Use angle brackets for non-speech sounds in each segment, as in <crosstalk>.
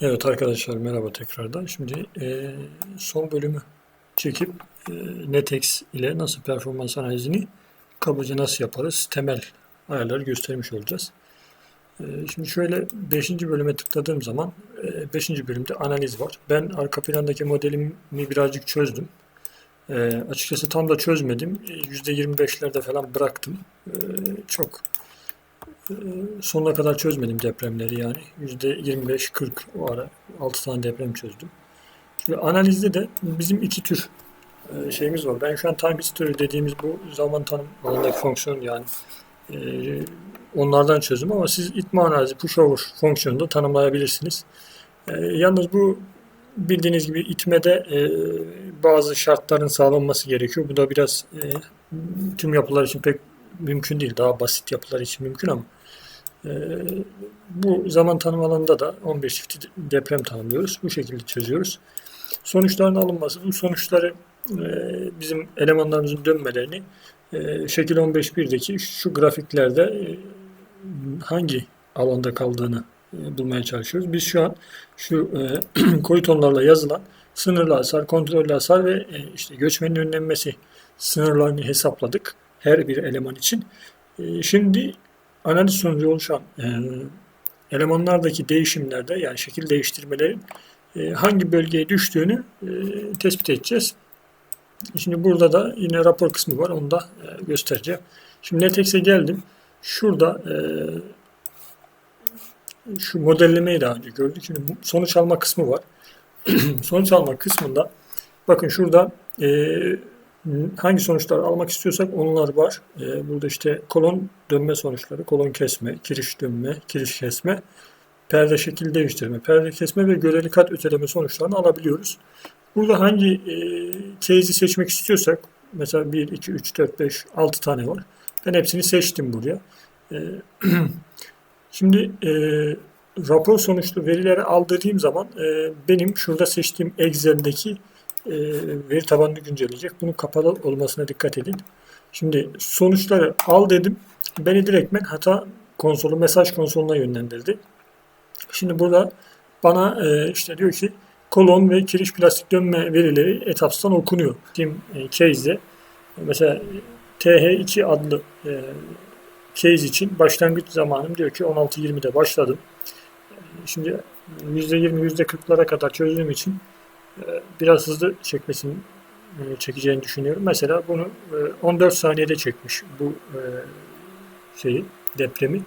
Evet arkadaşlar merhaba tekrardan. Şimdi e, son bölümü çekip e, Netex ile nasıl performans analizini kabaca nasıl yaparız temel ayarları göstermiş olacağız. E, şimdi şöyle 5. bölüme tıkladığım zaman 5. bölümde analiz var. Ben arka plandaki modelimi birazcık çözdüm. E, açıkçası tam da çözmedim. %25'lerde falan bıraktım. E, çok sonuna kadar çözmedim depremleri yani. %25-40 o ara 6 tane deprem çözdüm. Şimdi analizde de bizim iki tür e, şeyimiz var. Ben şu an time history dediğimiz bu zaman tanım alanındaki fonksiyon yani e, onlardan çözdüm ama siz itme analizi pushover fonksiyonunu da tanımlayabilirsiniz. E, yalnız bu bildiğiniz gibi itmede bazı şartların sağlanması gerekiyor. Bu da biraz tüm yapılar için pek mümkün değil. Daha basit yapılar için mümkün ama ee, bu zaman tanım alanında da 15 çift deprem tanımlıyoruz. Bu şekilde çözüyoruz. Sonuçların alınması, bu sonuçları e, bizim elemanlarımızın dönmelerini e, şekil 15.1'deki şu grafiklerde e, hangi alanda kaldığını bulmaya çalışıyoruz. Biz şu an şu <clears throat> koyu tonlarla yazılan sınırlı hasar, kontrollü hasar ve işte göçmenin önlenmesi sınırlarını hesapladık her bir eleman için. Şimdi analiz sonucu oluşan e, elemanlardaki değişimlerde yani şekil değiştirmelerin e, hangi bölgeye düştüğünü e, tespit edeceğiz. Şimdi burada da yine rapor kısmı var. Onu da göstereceğim. Şimdi Netex'e geldim. Şurada şu modellemeyi daha önce gördük. Şimdi sonuç alma kısmı var. <clears throat> sonuç alma kısmında bakın şurada e, hangi sonuçlar almak istiyorsak onlar var. Ee, burada işte kolon dönme sonuçları, kolon kesme, kiriş dönme, kiriş kesme, perde şekil değiştirme, perde kesme ve göreli kat öteleme sonuçlarını alabiliyoruz. Burada hangi e, case'i seçmek istiyorsak, mesela 1, 2, 3, 4, 5, 6 tane var. Ben hepsini seçtim buraya. E, <clears throat> şimdi e, rapor sonuçlu verileri al dediğim zaman e, benim şurada seçtiğim Excel'deki veri tabanını güncelleyecek. Bunun kapalı olmasına dikkat edin. Şimdi sonuçları al dedim. Beni direktmen hata konsolu, mesaj konsoluna yönlendirdi. Şimdi burada bana e, işte diyor ki kolon ve kiriş plastik dönme verileri etapstan okunuyor. Kim e, case'de mesela TH2 adlı e, case için başlangıç zamanım diyor ki 16.20'de başladım. Şimdi %20 %40'lara kadar çözdüğüm için biraz hızlı çekmesini e, çekeceğini düşünüyorum. Mesela bunu 14 e, saniyede çekmiş bu e, şeyi depremi.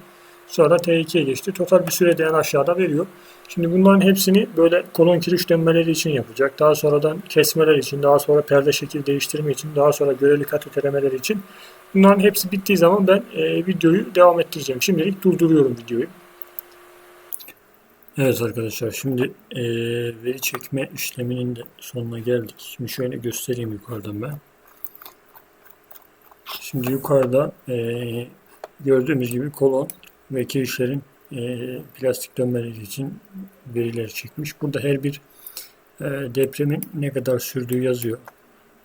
Sonra T2'ye geçti. Total bir sürede en aşağıda veriyor. Şimdi bunların hepsini böyle kolon kiriş dönmeleri için yapacak. Daha sonradan kesmeler için, daha sonra perde şekil değiştirme için, daha sonra göreli kat ötelemeleri için. Bunların hepsi bittiği zaman ben videoyu devam ettireceğim. Şimdilik durduruyorum videoyu. Evet arkadaşlar şimdi e, veri çekme işleminin de sonuna geldik. Şimdi şöyle göstereyim yukarıdan ben. Şimdi yukarıda e, gördüğümüz gibi kolon ve kirişlerin e, plastik dönmeleri için veriler çekmiş. Burada her bir e, depremin ne kadar sürdüğü yazıyor.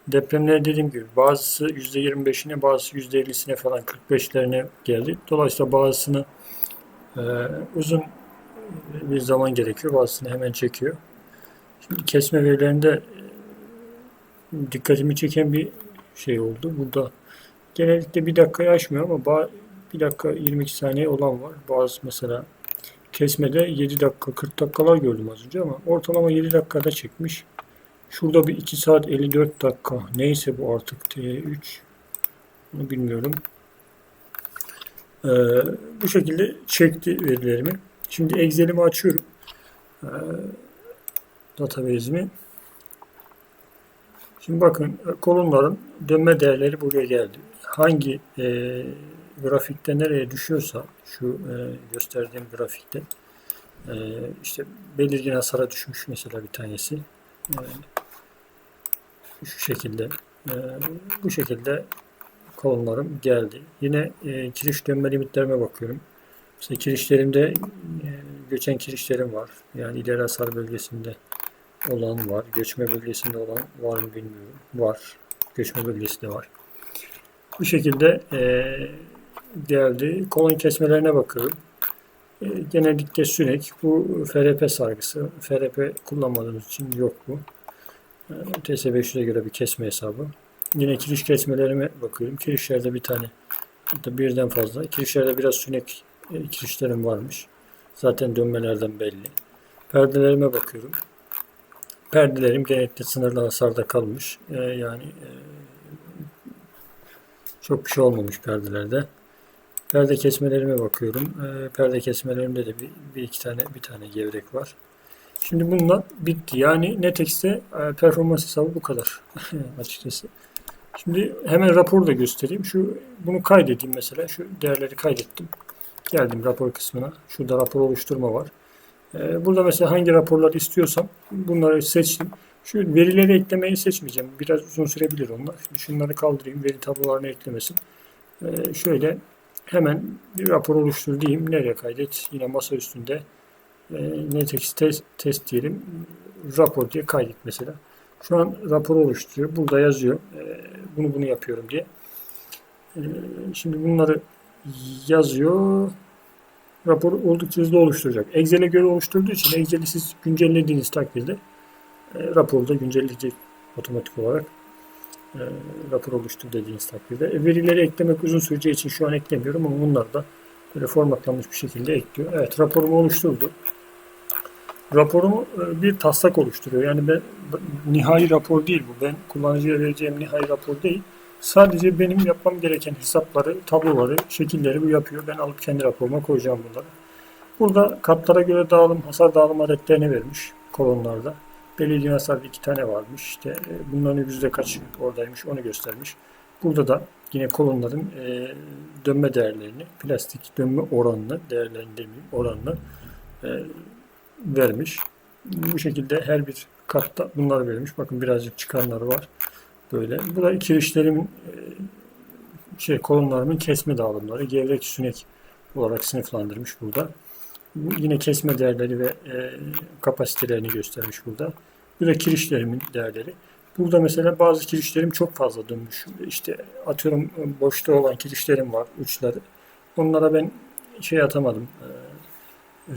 Depremler dediğim gibi bazısı %25'ine bazısı %50'sine falan 45'lerine geldi. Dolayısıyla bazısını e, uzun bir zaman gerekiyor. Bazısını hemen çekiyor. Şimdi kesme verilerinde e, dikkatimi çeken bir şey oldu. Burada genellikle bir dakikayı aşmıyor ama bir dakika 22 saniye olan var. Bazı mesela kesmede 7 dakika 40 dakikalar gördüm az önce ama ortalama 7 dakikada çekmiş. Şurada bir 2 saat 54 dakika. Neyse bu artık T3. Bunu bilmiyorum. Ee, bu şekilde çekti verilerimi. Şimdi Excel'imi açıyorum. Ee, database'imi. Şimdi bakın kolonların dönme değerleri buraya geldi. Hangi e, grafikte nereye düşüyorsa şu e, gösterdiğim grafikte e, işte belirgin hasara düşmüş mesela bir tanesi. E, şu şekilde e, bu şekilde kolonlarım geldi. Yine e, kiriş dönme limitlerime bakıyorum. İşte kirişlerimde e, göçen kirişlerim var. Yani ileri hasar bölgesinde olan var. Göçme bölgesinde olan var mı bilmiyorum. Var. Göçme bölgesi de var. Bu şekilde e, geldi. Kolon kesmelerine bakıyorum. E, genellikle sünek. Bu FRP sargısı. FRP kullanmadığımız için yok bu. E, TS500'e göre bir kesme hesabı. Yine kiriş kesmelerime bakıyorum. Kirişlerde bir tane hatta birden fazla. Kirişlerde biraz sünek kirişlerim varmış. Zaten dönmelerden belli. Perdelerime bakıyorum. Perdelerim genellikle sınırlı hasarda kalmış. E, yani e, çok bir şey olmamış perdelerde. Perde kesmelerime bakıyorum. E, perde kesmelerimde de bir, bir iki tane bir tane gevrek var. Şimdi bunlar bitti. Yani Netex'te e, performans hesabı bu kadar <laughs> açıkçası. Şimdi hemen raporu da göstereyim. Şu bunu kaydedeyim mesela. Şu değerleri kaydettim. Geldim rapor kısmına. Şurada rapor oluşturma var. Ee, burada mesela hangi raporları istiyorsam bunları seçtim. Şu verileri eklemeyi seçmeyeceğim. Biraz uzun sürebilir onlar. Şimdi şunları kaldırayım. Veri tablolarını eklemesin. Ee, şöyle hemen bir rapor oluştur diyeyim. Nereye kaydet? Yine masa üstünde. Ee, Netex test, test diyelim. Rapor diye kaydet mesela. Şu an rapor oluşturuyor. Burada yazıyor. Bunu bunu yapıyorum diye. Şimdi bunları yazıyor. Rapor oldukça hızlı oluşturacak. Excel'e göre oluşturduğu için Excel'i siz güncellediğiniz takdirde e, raporu da güncelleyecek otomatik olarak e, rapor oluştur dediğiniz takdirde. E, verileri eklemek uzun süreceği için şu an eklemiyorum ama bunlar da böyle formatlanmış bir şekilde ekliyor. Evet raporumu oluşturdu. Raporumu e, bir taslak oluşturuyor. Yani ben nihai rapor değil bu. Ben kullanıcıya vereceğim nihai rapor değil. Sadece benim yapmam gereken hesapları, tabloları, şekilleri bu yapıyor. Ben alıp kendi raporuma koyacağım bunları. Burada katlara göre dağılım, hasar dağılım adetlerini vermiş kolonlarda. Belirli hasar iki tane varmış. İşte e, bunların yüzde kaç oradaymış onu göstermiş. Burada da yine kolonların e, dönme değerlerini, plastik dönme oranını, değerlerini demeyeyim, oranını e, vermiş. Bu şekilde her bir katta bunları vermiş. Bakın birazcık çıkanları var. Böyle. Bu da kirişlerimin e, şey kolonlarımın kesme dağılımları. Gevrek sünek olarak sınıflandırmış burada. Bu yine kesme değerleri ve e, kapasitelerini göstermiş burada. Bu da kirişlerimin değerleri. Burada mesela bazı kirişlerim çok fazla dönmüş. İşte atıyorum boşta olan kirişlerim var uçları. Onlara ben şey atamadım. E,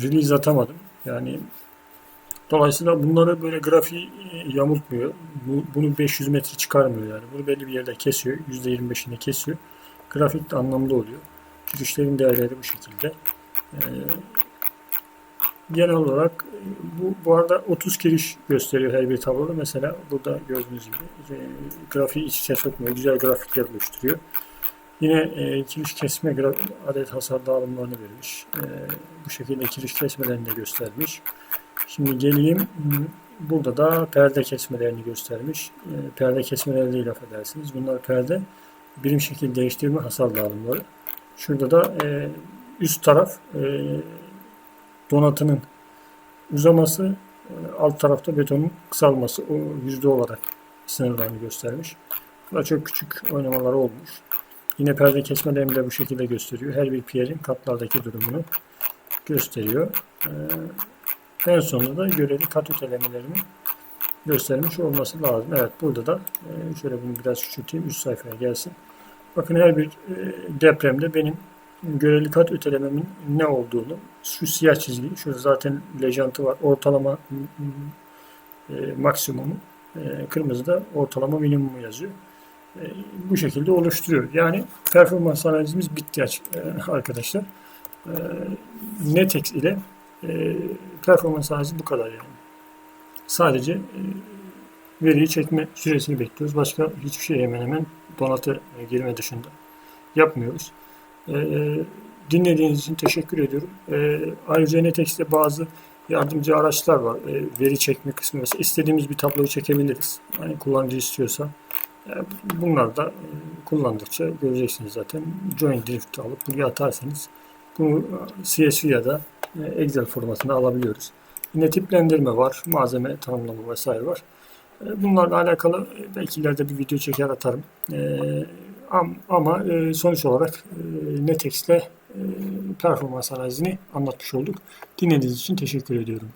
release atamadım. Yani Dolayısıyla bunları böyle grafiği yamultmuyor. Bu, bunu 500 metre çıkarmıyor yani. Bunu belli bir yerde kesiyor. %25'ini kesiyor. Grafik de anlamlı oluyor. Girişlerin değerleri bu şekilde. Ee, genel olarak bu, bu arada 30 giriş gösteriyor her bir tabloda. Mesela burada gördüğünüz gibi e, grafiği iç içe sokmuyor. Güzel grafikler oluşturuyor. Yine e, kiriş kesme adet hasar dağılımlarını vermiş. E, bu şekilde kiriş kesmelerini de göstermiş. Şimdi geleyim. Burada da perde kesmelerini göstermiş. E, perde kesmeleri değil affedersiniz. Bunlar perde birim şekil değiştirme hasar dağılımları. Şurada da e, üst taraf e, donatının uzaması, e, alt tarafta betonun kısalması o yüzde olarak sınırlarını göstermiş. Burada çok küçük oynamalar olmuş. Yine perde kesmelerini de bu şekilde gösteriyor. Her bir piyerin katlardaki durumunu gösteriyor. En sonunda da göreli kat ötelemelerini göstermiş olması lazım. Evet burada da e, şöyle bunu biraz küçülteyim üst sayfaya gelsin. Bakın her bir e, depremde benim göreli kat ötelememin ne olduğunu şu siyah çizgi şurada zaten lejantı var. Ortalama e, maksimumu kırmızı da ortalama minimumu yazıyor. bu şekilde oluşturuyor. Yani performans analizimiz bitti arkadaşlar. Netex ile e, performans analizi bu kadar yani. Sadece e, veriyi çekme süresini bekliyoruz. Başka hiçbir şey hemen hemen donatı e, girme dışında yapmıyoruz. E, dinlediğiniz için teşekkür ediyorum. E, ayrıca Netex'te bazı yardımcı araçlar var. E, veri çekme kısmı mesela istediğimiz bir tabloyu çekebiliriz. Yani kullanıcı istiyorsa. E, bunlar da e, kullandıkça göreceksiniz zaten. Join Drift alıp buraya atarsanız bunu CSV ya da e, Excel formatında alabiliyoruz. Yine tiplendirme var, malzeme tanımlama vesaire var. E, bunlarla alakalı e, belki ileride bir video çeker atarım. Ama sonuç olarak Netex ile performans analizini anlatmış olduk. Dinlediğiniz için teşekkür ediyorum.